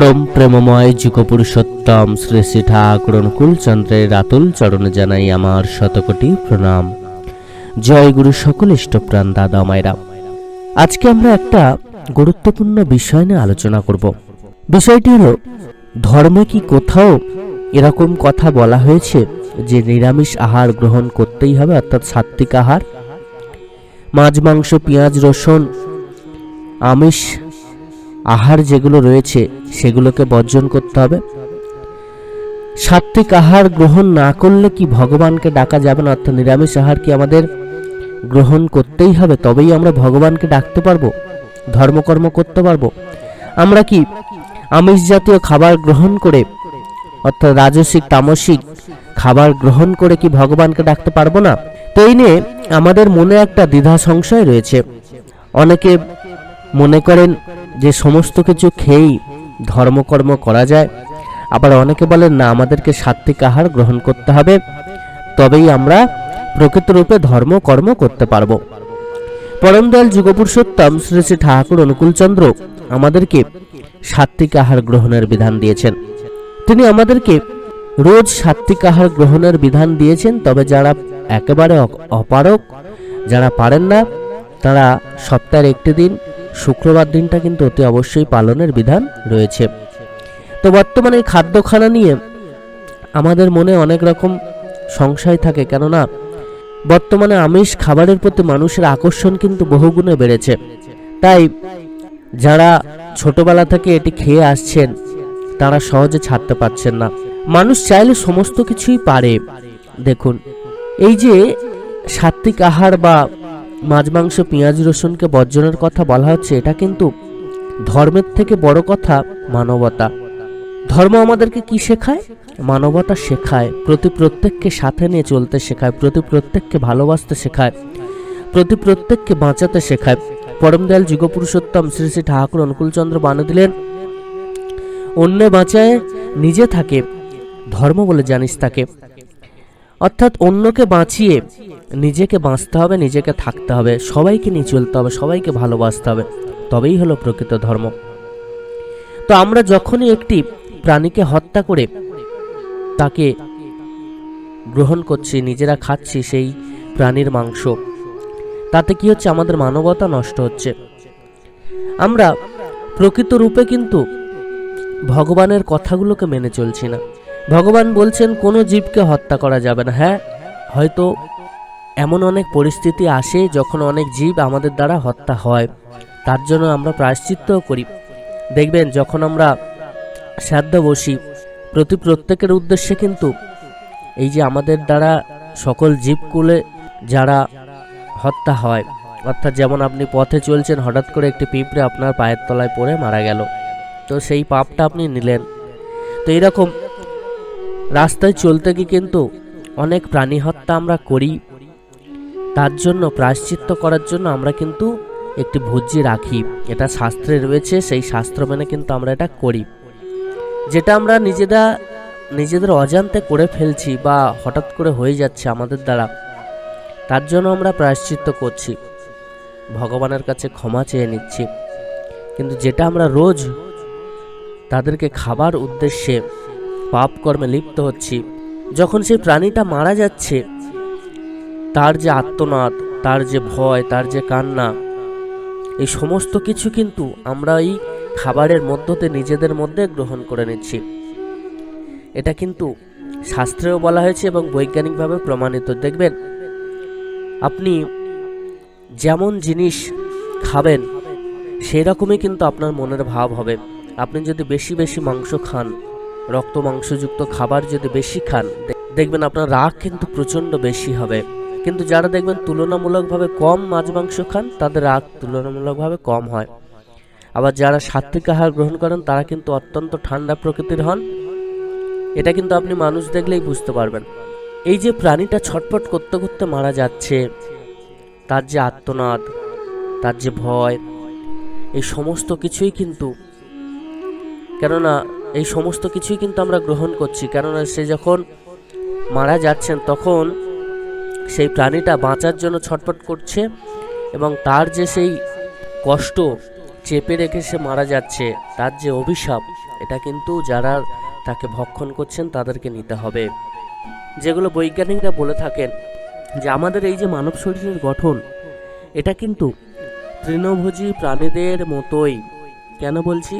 পরম প্রেমময় যুগপুরুষোত্তম শ্রী শ্রী ঠাকুর অনুকূলচন্দ্রের আতুল চরণে জানাই আমার শতকোটি প্রণাম। জয় গুরু সকল ইষ্টপ্রাণ দাদা মায়েরা। আজকে আমরা একটা গুরুত্বপূর্ণ বিষয় নিয়ে আলোচনা করব। বিষয়টি হলো, ধর্মে কি কোথাও এরকম কথা বলা হয়েছে যে নিরামিষ আহার গ্রহণ করতেই হবে, অর্থাৎ সাত্বিক আহার? মাছ, মাংস, পেঁয়াজ, রসুন, আমিষ আহার যেগুলো রয়েছে সেগুলোকে বর্জন করতে হবে। সাত্বিক আহার গ্রহণ না করলে কি ভগবানকে ডাকা যাবে না? অর্থাৎ নিরামিষ আহার কি আমাদের গ্রহণ করতেই হবে? তবেই আমরা ভগবানকে ডাকতে পারব, ধর্মকর্ম করতে পারব। আমরা কি আমিষ জাতীয় খাবার গ্রহণ করে, অর্থাৎ রাজসিক, তামসিক খাবার গ্রহণ করে কি ভগবানকে ডাকতে পারব না? তো এই নিয়ে আমাদের মনে একটা দ্বিধা সংশয় রয়েছে। অনেকে মনে করেন যে সমস্ত কিছু খেয়েই ধর্মকর্ম করা যায়, আবার অনেকে বলেন, না, আমাদেরকে সাত্বিক আহার গ্রহণ করতে হবে, তবেই আমরা প্রকৃতরূপে ধর্মকর্ম করতে পারব। পরমদয়াল যুগপুরুষোত্তম শ্রী শ্রী ঠাকুর অনুকূলচন্দ্র আমাদেরকে সাত্বিক আহার গ্রহণের বিধান দিয়েছেন। তিনি আমাদেরকে রোজ সাত্বিক আহার গ্রহণের বিধান দিয়েছেন, তবে যারা একেবারে অপারক যারা পারেন না, তারা সপ্তাহের একটি দিন শুক্রবার দিনটা কিন্তু অতি অবশ্যই পালনের বিধান রয়েছে। তো বর্তমানে এই খাদ্যখানা নিয়ে আমাদের মনে অনেক রকম সংশয় থাকে, কেননা বর্তমানে আমিষ খাবারের প্রতি মানুষের আকর্ষণ কিন্তু বহুগুণে বেড়েছে। তাই যারা ছোটবেলা থেকে এটি খেয়ে আসছেন, তারা সহজে ছাড়তে পারছেন না। মানুষ চাইলে সমস্ত কিছুই পারে। দেখুন, এই যে সাত্বিক আহার বা মাছ, মাংস, পেঁয়াজ, রসুনকে বর্জনের কথা বলা হচ্ছে, এটা কিন্তু ধর্মের থেকে বড় কথা মানবতা। ধর্ম আমাদেরকে কি শেখায়? মানবতা শেখায়, প্রতি প্রত্যেককে সাথে নিয়ে চলতে শেখায়, প্রতি প্রত্যেককে ভালোবাসতে শেখায়, প্রতি প্রত্যেককে বাঁচাতে শেখায়। পরম দয়াল যুগপুরুষোত্তম শ্রী শ্রী ঠাকুর অনুকূলচন্দ্র বানিয়ে দিলেন, অন্য বাঁচায়, নিজে থাকে। ধর্ম বলে জানিস তাকে। অর্থাৎ অন্যকে বাঁচিয়ে নিজেকে বাঁচতে হবে, নিজেকে থাকতে হবে, সবাইকে নিয়ে চলতে হবে, সবাইকে ভালোবাসতে হবে। তবেই হলো প্রকৃত ধর্ম। তো আমরা যখনই একটি প্রাণীকে হত্যা করে তাকে গ্রহণ করছি, নিজেরা খাচ্ছি সেই প্রাণীর মাংস, তাতে কি হচ্ছে? আমাদের মানবতা নষ্ট হচ্ছে। আমরা প্রকৃত রূপে কিন্তু ভগবানের কথাগুলোকে মেনে চলছি না। ভগবান বলছেন, কোনো জীবকে হত্যা করা যাবে না। হ্যাঁ হয়তো এমন অনেক পরিস্থিতি আসে যখন অনেক জীব আমাদের দ্বারা হত্যা হয়। তার জন্য আমরা প্রায়শ্চিত্তও করি। দেখবেন, যখন আমরা শ্রাদ্ধ বসি, প্রতি প্রত্যেকের উদ্দেশ্যে কিন্তু এই যে আমাদের দ্বারা সকল জীবকুলে যারা হত্যা হয়, অর্থাৎ যেমন আপনি পথে চলছেন, হঠাৎ করে একটি পিঁপড়ে আপনার পায়ের তলায় পড়ে মারা গেল। তো সেই পাপটা আপনি নিলেন। তো এরকম রাস্তায় চলতে গিয়ে কিন্তু অনেক প্রাণী হত্যা আমরা করি। তার জন্য, প্রায়শ্চিত্ত করার জন্য আমরা কিন্তু একটি ভোজ্যি রাখি। এটা শাস্ত্রে রয়েছে, সেই শাস্ত্র মেনে কিন্তু আমরা এটা করি। যেটা আমরা নিজেরা, নিজেদের অজান্তে করে ফেলছি বা হঠাৎ করে হয়ে যাচ্ছে আমাদের দ্বারা, তার জন্য আমরা প্রায়শ্চিত্ত করছি। ভগবানের কাছে ক্ষমা চেয়ে নিচ্ছি। কিন্তু যেটা আমরা রোজ তাদেরকে খাবার উদ্দেশ্যে পাপ কর্মে লিপ্ত হচ্ছি। যখন সেই প্রাণীটা মারা যাচ্ছে, তার যে আত্মনাদ, তার যে ভয়, তার যে কান্না, এই সমস্ত কিছু কিন্তু আমরা এই খাবারের মধ্যতে নিজেদের মধ্যে গ্রহণ করে নিচ্ছি। এটা কিন্তু শাস্ত্রেও বলা হয়েছে এবং বৈজ্ঞানিকভাবে প্রমাণিত। দেখবেন, আপনি যেমন জিনিস খাবেন, সেই রকমই কিন্তু আপনার মনের ভাব হবে। আপনি যদি বেশি বেশি মাংস খান রক্ত মাংসযুক্ত খাবার যদি বেশি খান দেখবেন আপনার রাগ কিন্তু প্রচণ্ড বেশি হবে। কিন্তু যারা দেখবেন তুলনামূলকভাবে কম মাছ মাংস খান, তাদের রাগ তুলনামূলকভাবে কম হয়। আবার যারা সাত্বিক আহার গ্রহণ করেন, তারা কিন্তু অত্যন্ত ঠান্ডা প্রকৃতির হন। এটা কিন্তু আপনি মানুষ দেখলেই বুঝতে পারবেন। এই যে প্রাণীটা ছটপট করতে করতে মারা যাচ্ছে, তার যে আত্মনাদ, তার যে ভয়, এই সমস্ত কিছুই কিন্তু কেননা এই সমস্ত কিছুই কিন্তু আমরা গ্রহণ করছি। কেননা সে যখন মারা যাচ্ছেন, তখন সেই প্রাণীটা বাঁচার জন্য ছটফট করছে এবং তার যে সেই কষ্ট চেপে রেখে সে মারা যাচ্ছে, তার যে অভিশাপ, এটা কিন্তু যারা তাকে ভক্ষণ করছেন, তাদেরকে নিতে হবে। যেগুলো বৈজ্ঞানিকরা বলে থাকেন যে আমাদের এই যে মানব শরীরের গঠন, এটা কিন্তু তৃণভোজী প্রাণীদের মতোই। কেন বলছি?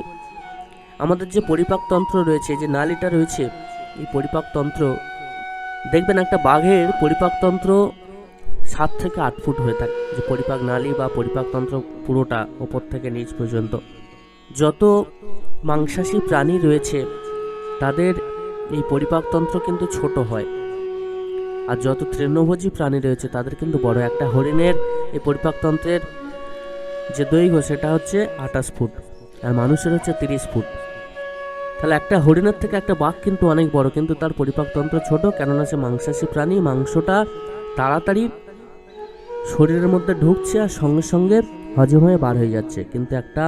আমাদের যে পরিপাকতন্ত্র রয়েছে, যে নালীটা রয়েছে, এই পরিপাকতন্ত্র দেখবেন একটা বাঘের পরিপাকতন্ত্র সাত থেকে আট ফুট হয়ে থাকে। যে পরিপাক নালী বা পরিপাকতন্ত্র পুরোটা ওপর থেকে নিচ পর্যন্ত। যত মাংসাশী প্রাণী রয়েছে, তাদের এই পরিপাকতন্ত্র কিন্তু ছোট হয়। আর যত তৃণভোজী প্রাণী রয়েছে, তাদের কিন্তু বড়। একটা হরিণের এই পরিপাকতন্ত্রের যে দৈর্ঘ্য, সেটা হচ্ছে আঠাশ ফুট, আর মানুষের হচ্ছে তিরিশ ফুট। তাহলে একটা হরিণের থেকে একটা বাঘ কিন্তু অনেক বড়, কিন্তু তার পরিপাকতন্ত্র ছোট, কেননা সে মাংসাশী প্রাণী, মাংসটা তাড়াতাড়ি শরীরের মধ্যে ঢুকছে আর সঙ্গে সঙ্গে হজম হয়ে বার হয়ে যাচ্ছে। কিন্তু একটা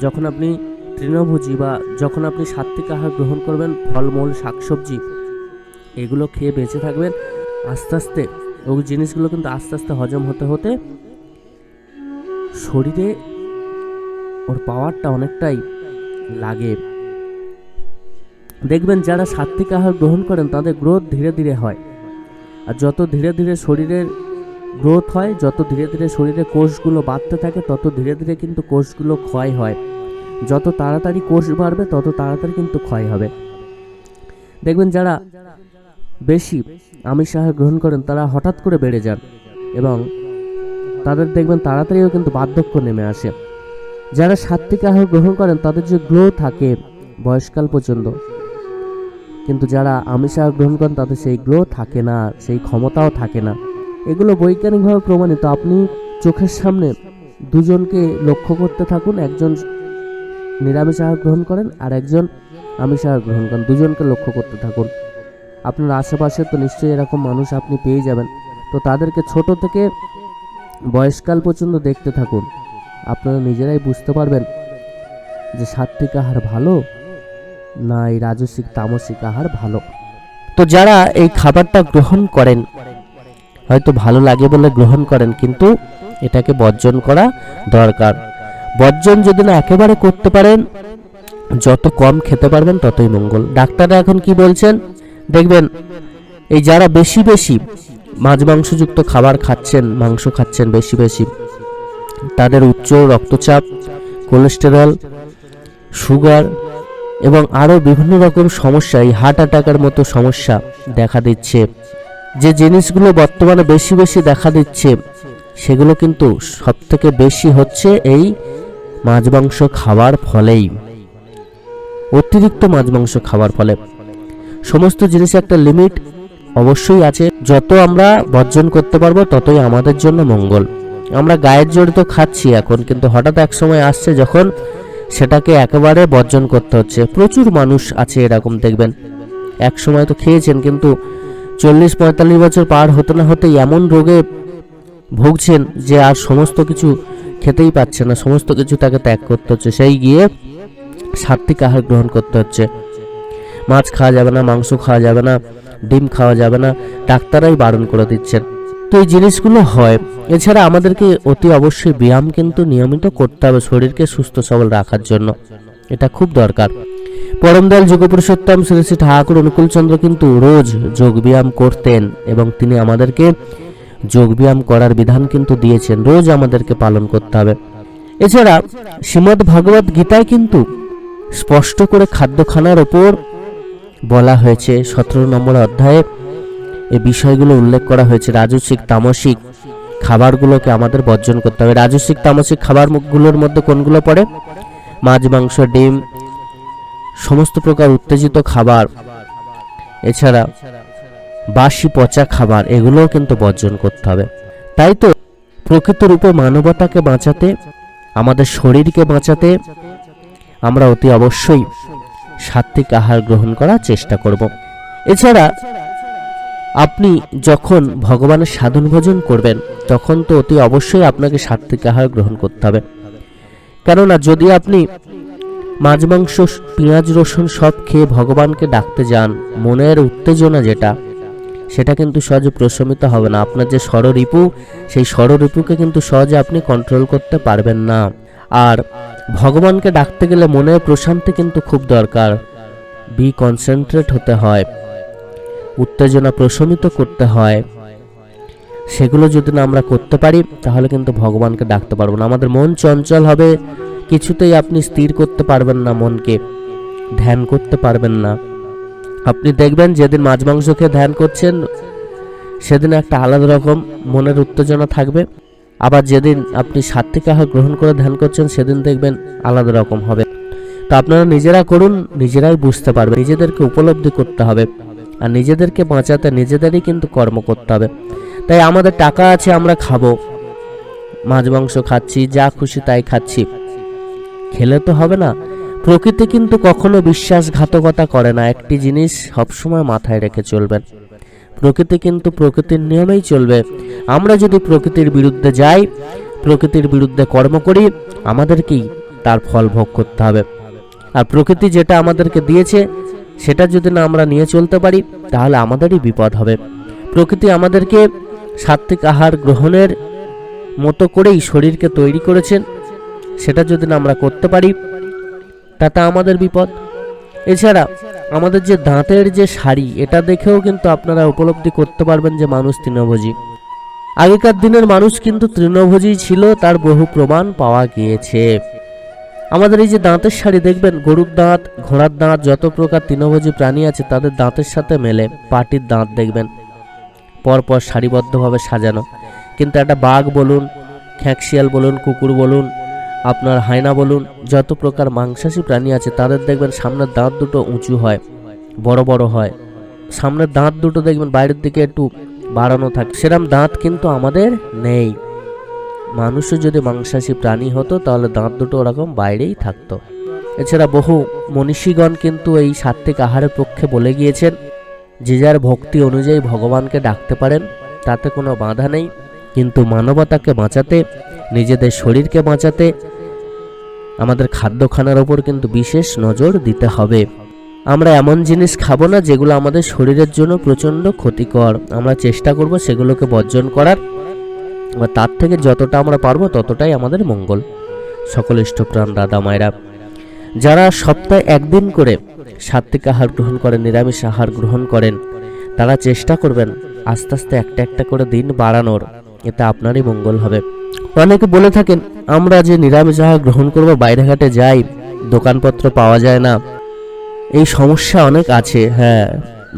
যখন আপনি তৃণভোজী বা যখন আপনি সাত্বিক আহার গ্রহণ করবেন, ফলমূল, শাকসবজি, এগুলো খেয়ে বেঁচে থাকবেন, আস্তে আস্তে ওই জিনিসগুলো কিন্তু আস্তে আস্তে হজম হতে হতে শরীরে ওর পাওয়ারটা অনেকটাই লাগে। দেখবেন যারা সাত্বিক আহার গ্রহণ করেন, তাদের গ্রোথ ধীরে ধীরে হয়। আর যত ধীরে ধীরে শরীরের গ্রোথ হয়, যত ধীরে ধীরে শরীরে কোষগুলো বাড়তে থাকে, তত ধীরে ধীরে কিন্তু কোষগুলো ক্ষয় হয়। যত তাড়াতাড়ি কোষ বাড়বে, তত তাড়াতাড়ি কিন্তু ক্ষয় হবে। দেখবেন যারা বেশি আমিষ আহার গ্রহণ করেন, তারা হঠাৎ করে বেড়ে যান এবং তাদের দেখবেন তাড়াতাড়িও কিন্তু বার্ধক্য নেমে আসে। যারা সাত্বিক আহার গ্রহণ করেন, তাদের যে গ্রো থাকে বয়সকাল পর্যন্ত কিন্তু যারা আমিষ আহার গ্রহণ করেন, তাদের সেই গ্রো থাকে না, সেই ক্ষমতাও থাকে না। এগুলো বৈজ্ঞানিকভাবে প্রমাণিত। আপনি চোখের সামনে দুজনকে লক্ষ্য করতে থাকুন। একজন নিরামিষ আহার গ্রহণ করেন আর একজন আমিষ আহার গ্রহণ করেন। দুজনকে লক্ষ্য করতে থাকুন। আপনার আশেপাশে তো নিশ্চয়ই এরকম মানুষ আপনি পেয়ে যাবেন। তো তাদেরকে ছোট থেকে বয়সকাল পর্যন্ত দেখতে থাকুন। আপনারা নিজেরাই বুঝতে পারবেন যে সাত্বিক আহার ভালো না এই রাজসিক, তামসিক, আহার ভালো। তো যারা এই খাবারটা গ্রহণ করেন, হয়তো ভালো লাগে বলে গ্রহণ করেন, কিন্তু এটাকে বর্জন করা দরকার। বর্জন যদি না একেবারে করতে পারেন, যত কম খেতে পারবেন ততই মঙ্গল। ডাক্তাররা এখন কি বলছেন? দেখবেন, এই যারা বেশি বেশি মাছ মাংসযুক্ত খাবার খাচ্ছেন, মাংস খাচ্ছেন বেশি বেশি, তাদের উচ্চ রক্তচাপ, কোলেস্টেরল, সুগার এবং আরও বিভিন্ন রকম সমস্যা এই হার্ট অ্যাটাকের মতো সমস্যা দেখা দিচ্ছে। যে জিনিসগুলো বর্তমানে বেশি বেশি দেখা দিচ্ছে, সেগুলো কিন্তু সব থেকে বেশি হচ্ছে এই মাছ মাংস খাওয়ার ফলেই। অতিরিক্ত মাছ মাংস খাওয়ার ফলে। সমস্ত জিনিসের একটা লিমিট অবশ্যই আছে। যত আমরা বর্জন করতে পারব, ততই আমাদের জন্য মঙ্গল। আমরা গায়ের জোরে তো খাচ্ছি এখন, কিন্তু হঠাৎ এক সময় আসছে যখন সেটাকে একেবারে বর্জন করতে হচ্ছে। প্রচুর মানুষ আছে এরকম দেখবেন। এক সময় তো খেয়েছেন, কিন্তু চল্লিশ পঁয়তাল্লিশ বছর পার হতে না হতেই এমন রোগে ভুগছেন যে আর সমস্ত কিছু খেতেই পাচ্ছে না, সমস্ত কিছু তাকে ত্যাগ করতে হচ্ছে। সেই গিয়ে সাত্বিক আহার গ্রহণ করতে হচ্ছে। মাছ খাওয়া যাবে না, মাংস খাওয়া যাবে না, ডিম খাওয়া যাবে না, ডাক্তাররাই বারণ করে দিচ্ছেন। তো এই জিনিসগুলো হয়। এছাড়া আমাদেরকে অতি অবশ্যই ব্যায়াম কিন্তু নিয়মিত করতে হবে শরীরকে সুস্থ সবল রাখার জন্য। এটা খুব দরকার। পরমদয়াল যোগপুরুষোত্তম শ্রী শ্রী ঠাকুর অনুকূলচন্দ্র কিন্তু রোজ যোগ ব্যায়াম করতেন এবং তিনি আমাদেরকে যোগ ব্যায়াম করার বিধান কিন্তু দিয়েছেন। রোজ আমাদেরকে পালন করতে হবে। এছাড়া শ্রীমদ্ ভগবত গীতায় কিন্তু স্পষ্ট করে খাদ্য খানার ওপর বলা হয়েছে, সতেরো নম্বর অধ্যায়ে এই বিষয়গুলো উল্লেখ করা হয়েছে। রাজস্বিক, তামসিক খাবারগুলোকে আমাদের বর্জন করতে হবে। রাজস্বিক, তামসিক খাবারগুলোর মধ্যে কোনগুলো পড়ে? মাছ, মাংস, ডিম, সমস্ত প্রকার উত্তেজিত খাবার। এছাড়া বাসি পচা খাবার, এগুলোও কিন্তু বর্জন করতে হবে। তাই তো প্রকৃত রূপে মানবতাকে বাঁচাতে, আমাদের শরীরকে বাঁচাতে আমরা অতি অবশ্যই সাত্বিক আহার গ্রহণ করার চেষ্টা করব। এছাড়া আপনি যখন ভগবানের সাধন ভোজন করবেন, তখন তো অতি অবশ্যই আপনাকে সাত্বিক আহার গ্রহণ করতে হবে। কেননা যদি আপনি মাছ মাংস, পেঁয়াজ, রসুন সব খেয়ে ভগবানকে ডাকতে যান, মনের উত্তেজনা যেটা, সেটা কিন্তু সহজে প্রশমিত হবে না। আপনার যে ষড়রিপু সেই ষড়রিপুকে কিন্তু সহজে আপনি কন্ট্রোল করতে পারবেন না। আর ভগবানকে ডাকতে গেলে মনের প্রশান্তি কিন্তু খুব দরকার। বি কনসেন্ট্রেট হতে হয়। উত্তেজনা প্রশমিত করতে হয়। সেগুলো যদি না আমরা করতে পারি, তাহলে কিন্তু ভগবানকে ডাকতে পারব না। আমাদের মন চঞ্চল হবে, কিছুতেই আপনি স্থির করতে পারবেন না মনকে, ধ্যান করতে পারবেন না। আপনি দেখবেন যেদিন মাছ মাংস খেয়ে ধ্যান করছেন, সেদিন একটা আলাদা রকম মনের উত্তেজনা থাকবে। আবার যেদিন আপনি সাত্বিক আহার গ্রহণ করে ধ্যান করছেন, সেদিন দেখবেন আলাদা রকম হবে। তো আপনারা নিজেরা করুন, নিজেরাই বুঝতে পারবেন, নিজেদেরকে উপলব্ধি করতে হবে। আর নিজেদেরকে বাঁচাতে নিজেদেরই কিন্তু কর্ম করতে হবে। তাই আমাদের টাকা আছে, আমরা খাব। মাছ, মাংস খাচ্ছি, যা খুশি তাই খাচ্ছি। খেলে তো হবে না। প্রকৃতি কিন্তু কখনো বিশ্বাসঘাতকতা করে না। একটি জিনিস সবসময় মাথায় রেখে চলবেন প্রকৃতি কিন্তু প্রকৃতির নিয়মেই চলবে। আমরা যদি প্রকৃতির বিরুদ্ধে যাই, প্রকৃতির বিরুদ্ধে কর্ম করি, আমাদেরকেই তার ফল ভোগ করতে হবে। আর প্রকৃতি যেটা আমাদেরকে দিয়েছে সেটা যদি না আমরা নিয়ে চলতে পারি, তাহলে আমাদেরই বিপদ হবে। প্রকৃতি আমাদেরকে সাত্বিক আহার গ্রহণের মতো করেই শরীরকে তৈরি করেছেন। সেটা যদি না আমরা করতে পারি, তাতে আমাদের বিপদ। এছাড়া আমাদের যে দাঁতের যে শাড়ি এটা দেখেও কিন্তু আপনারা উপলব্ধি করতে পারবেন যে মানুষ তৃণভোজী। আগেকার দিনের মানুষ কিন্তু তৃণভোজী ছিল, তার বহু প্রমাণ পাওয়া গিয়েছে। আমাদের এই যে দাঁতের শাড়ি দেখবেন, গরুর দাঁত, ঘোড়ার দাঁত, যত প্রকার তৃণভোজী প্রাণী আছে, তাদের দাঁতের সাথে মেলে, পাটির দাঁত দেখবেন। পরপর সারিবদ্ধভাবে সাজানো। কিন্তু একটা বাঘ বলুন খ্যাঁকশিয়াল বলুন, কুকুর বলুন, আপনার হায়না বলুন, যত প্রকার মাংসাশী প্রাণী আছে, তাদের দেখবেন সামনের দাঁত দুটো উঁচু হয়, বড় বড় হয়। সামনের দাঁত দুটো দেখবেন বাইরের দিকে একটু বাড়ানো থাকে। সেরকম দাঁত কিন্তু আমাদের নেই। মানুষও যদি মাংসাশী প্রাণী হতো, তাহলে দাঁত দুটো ওরকম বাইরেই থাকতো। এছাড়া বহু মনীষীগণ কিন্তু এই সাত্বিক আহারের পক্ষে বলে গিয়েছেন, যে যার ভক্তি অনুযায়ী ভগবানকে ডাকতে পারেন, তাতে কোনো বাধা নেই। কিন্তু মানবতাকে বাঁচাতে, নিজেদের শরীরকে বাঁচাতে, আমাদের খাদ্যখানার ওপর কিন্তু বিশেষ নজর দিতে হবে। আমরা এমন জিনিস খাব না, যেগুলো আমাদের শরীরের জন্য প্রচণ্ড ক্ষতিকর। আমরা চেষ্টা করব সেগুলোকে বর্জন করার। বা তার থেকে যতটা আমরা পারব ততটাই আমাদের মঙ্গল। সকল ইষ্টপ্রাণ দাদা মায়েরা, যারা সপ্তাহে একদিন করে সাত্বিক আহার গ্রহণ করেন, নিরামিষ আহার গ্রহণ করেন, তারা চেষ্টা করবেন আস্তে আস্তে একটা একটা করে দিন বাড়ানোর। এতে আপনারই মঙ্গল হবে। অনেকে বলে থাকেন, আমরা যে নিরামিষ আহার গ্রহণ করব বাইরে ঘাটে যাই, দোকানপত্র পাওয়া যায় না। এই সমস্যা অনেক আছে হ্যাঁ।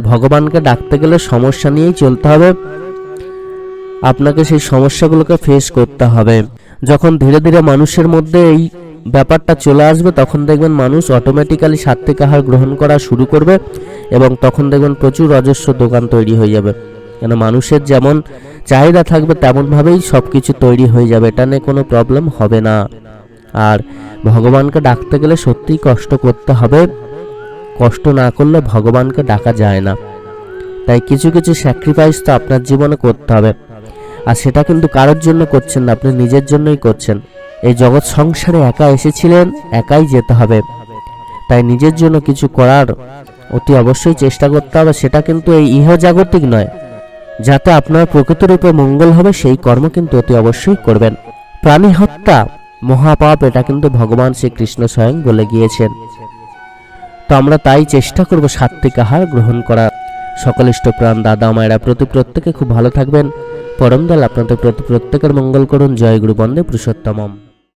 ভগবানকে ডাকতে গেলে সমস্যা নিয়েই চলতে হবে। আপনাকে সেই সমস্যাগুলোকে ফেস করতে হবে। যখন ধীরে ধীরে মানুষের মধ্যে এই ব্যাপারটা চলে আসবে, তখন দেখবেন মানুষ অটোমেটিক্যালি সাত্বিক আহার গ্রহণ করা শুরু করবে এবং তখন দেখবেন প্রচুর অজস্র দোকান তৈরি হয়ে যাবে। কেন মানুষের যেমন চাহিদা থাকবে, তেমনভাবেই সব কিছু তৈরি হয়ে যাবে। এটা নিয়ে কোনো প্রবলেম হবে না। আর ভগবানকে ডাকতে গেলে সত্যিই কষ্ট করতে হবে। কষ্ট না করলে ভগবানকে ডাকা যায় না। তাই কিছু কিছু স্যাক্রিফাইস তো আপনার জীবনে করতে হবে। আর সেটা কিন্তু কারোর জন্য করছেন না, আপনি নিজের জন্যই করছেন। এই জগৎ সংসারে একা এসেছিলেন, একাই যেতে হবে। তাই নিজের জন্য কিছু করার অতি অবশ্যই চেষ্টা করতে হবে, সেটা কিন্তু এই ইহজাগতিক নয়। যাতে আপনার প্রকৃত রূপে মঙ্গল হবে, সেই কর্ম কিন্তু অতি অবশ্যই করবেন। প্রাণী হত্যা, মহাপাপ, এটা কিন্তু ভগবান শ্রীকৃষ্ণ স্বয়ং বলে গিয়েছেন। তো আমরা তাই চেষ্টা করব সাত্বিক আহার গ্রহণ করার। সকল ইষ্টপ্রাণ দাদা, মায়েরা প্রতি প্রত্যেকে খুব ভালো থাকবেন। পরমদল আপনাদের প্রতি প্রত্যেকের মঙ্গল করুন। জয় গুরু বন্দে পুরুষোত্তমম।